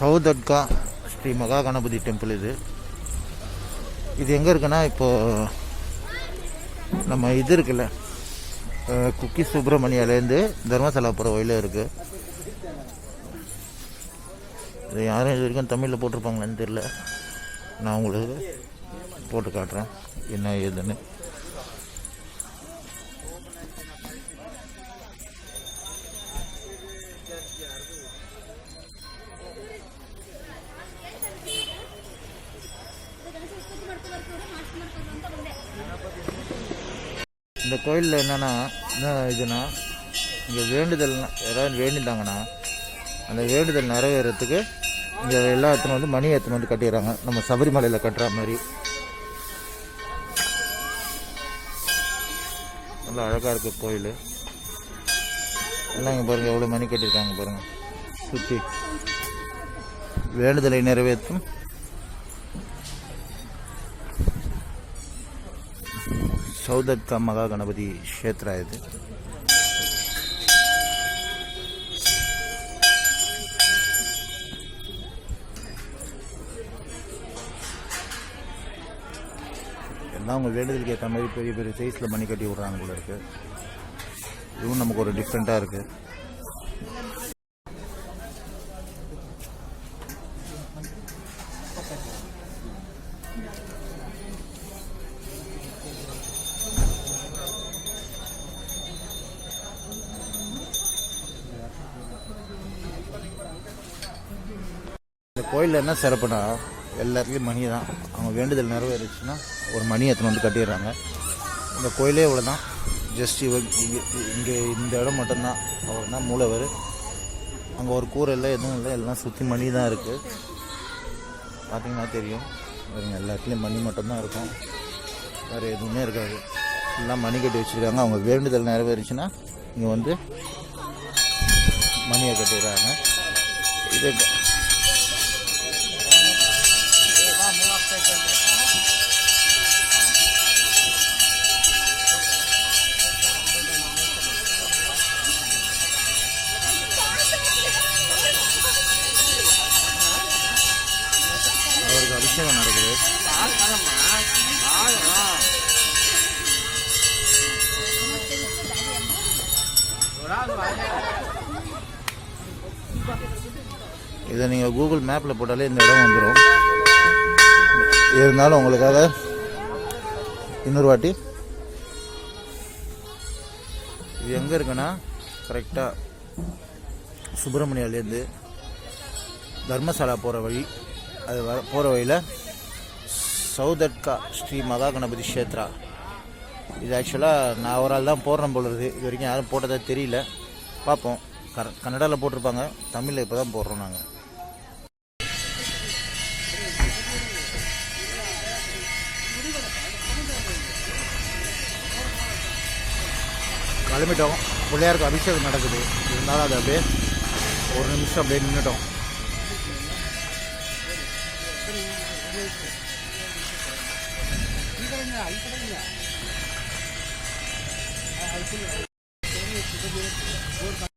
சவுதட்கா ஸ்ரீ மகா கணபதி டெம்பிள் இது. இது எங்கே இருக்குன்னா இப்போது நம்ம இது இருக்குல்ல குக்கி சுப்பிரமணியாலேருந்து தர்மசாலா போகிற வழியில் இருக்குது இது யாரும் இது வரைக்கும் தமிழில் போட்டிருப்பாங்களான்னு தெரியல. நான் உங்களுக்கு போட்டு காட்டுறேன் என்ன ஏதுன்னு. இந்த கோயிலில் என்னென்னா என்ன இதுனா இங்கே வேண்டுதல் யாராவது வேண்டிட்டாங்கன்னா அந்த வேண்டுதல் நிறைவேறத்துக்கு இங்கே எல்லா இடத்துல வந்து மணி எடுத்துன்னு வந்து கட்டிடுறாங்க. நம்ம சபரிமலையில் கட்டுற மாதிரி. நல்லா அழகாக இருக்குது கோயில். எல்லாம் இங்கே பாருங்கள் எவ்வளோ மணி கட்டியிருக்காங்க பாருங்கள் சுற்றி வேண்டுதலை நிறைவேற்றும். சௌதத்கா மகா கணபதி க்ஷேத்ரா இது. எல்லாம் அவங்க வேண்டுதலுக்கு ஏற்ற மாதிரி பெரிய பெரிய சைஸில் மணி கட்டி விட்றாங்க போல இருக்குது இதுவும் நமக்கு ஒரு டிஃப்ரெண்ட்டாக இருக்குது இந்த கோயிலில் என்ன சிறப்புனா எல்லாத்துலேயும் மணி தான். அவங்க வேண்டுதல் நிறைவேறிச்சுன்னா ஒரு மணி எடுத்துன்னு வந்து கட்டிடுறாங்க. இந்த கோயிலே இவ்வளோ தான் ஜஸ்ட் இவ இங்கே இங்கே இந்த இடம் மட்டும்தான். அவர் தான் மூலவர் அங்கே ஒரு கூரை இல்லை எதுவும் இல்லை. எல்லாம் சுற்றி மணி தான் இருக்குது பார்த்தீங்கன்னா தெரியும். பாருங்க எல்லாத்துலேயும் மணி மட்டும்தான் இருக்கும். வேறு எதுவுமே இருக்காது. எல்லாம் மணி கட்டி வச்சுருக்காங்க. அவங்க வேண்டுதல் நிறைவேறிச்சுன்னா இங்கே வந்து மணியை கட்டிடுறாங்க. இது அவருக்கு அபிஷேகம் நடக்குது. இதை நீங்கள் கூகுள் மேப்பில் போட்டாலே இந்த இடம் வந்துடும் இருந்தாலும் உங்களுக்காக இன்னொரு வாட்டி. இது எங்கே இருக்குன்னா? கரெக்டாக சுப்பிரமணியாலேருந்து தர்மசாலா போகிற வழி அது வர போகிற வழியில் சௌதட்கா ஸ்ரீ மகா கணபதி க்ஷேத்ரா. இது ஆக்சுவலாக நான் ஒரு ஆள் தான் போடுறேன் போல இருக்குது. இது வரைக்கும் யாரும் போட்டதாக தெரியல. பார்ப்போம். கர கன்னடாவில் போட்டிருப்பாங்க. தமிழில் இப்போ தான் போடுறோம் நாங்கள் கிளம்பிட்டோம். பிள்ளையாருக்கு அபிஷேகம் நடக்குது. இருந்தாலும் அது அப்படியே ஒரு நிமிஷம் அப்படியே நின்றுட்டோம்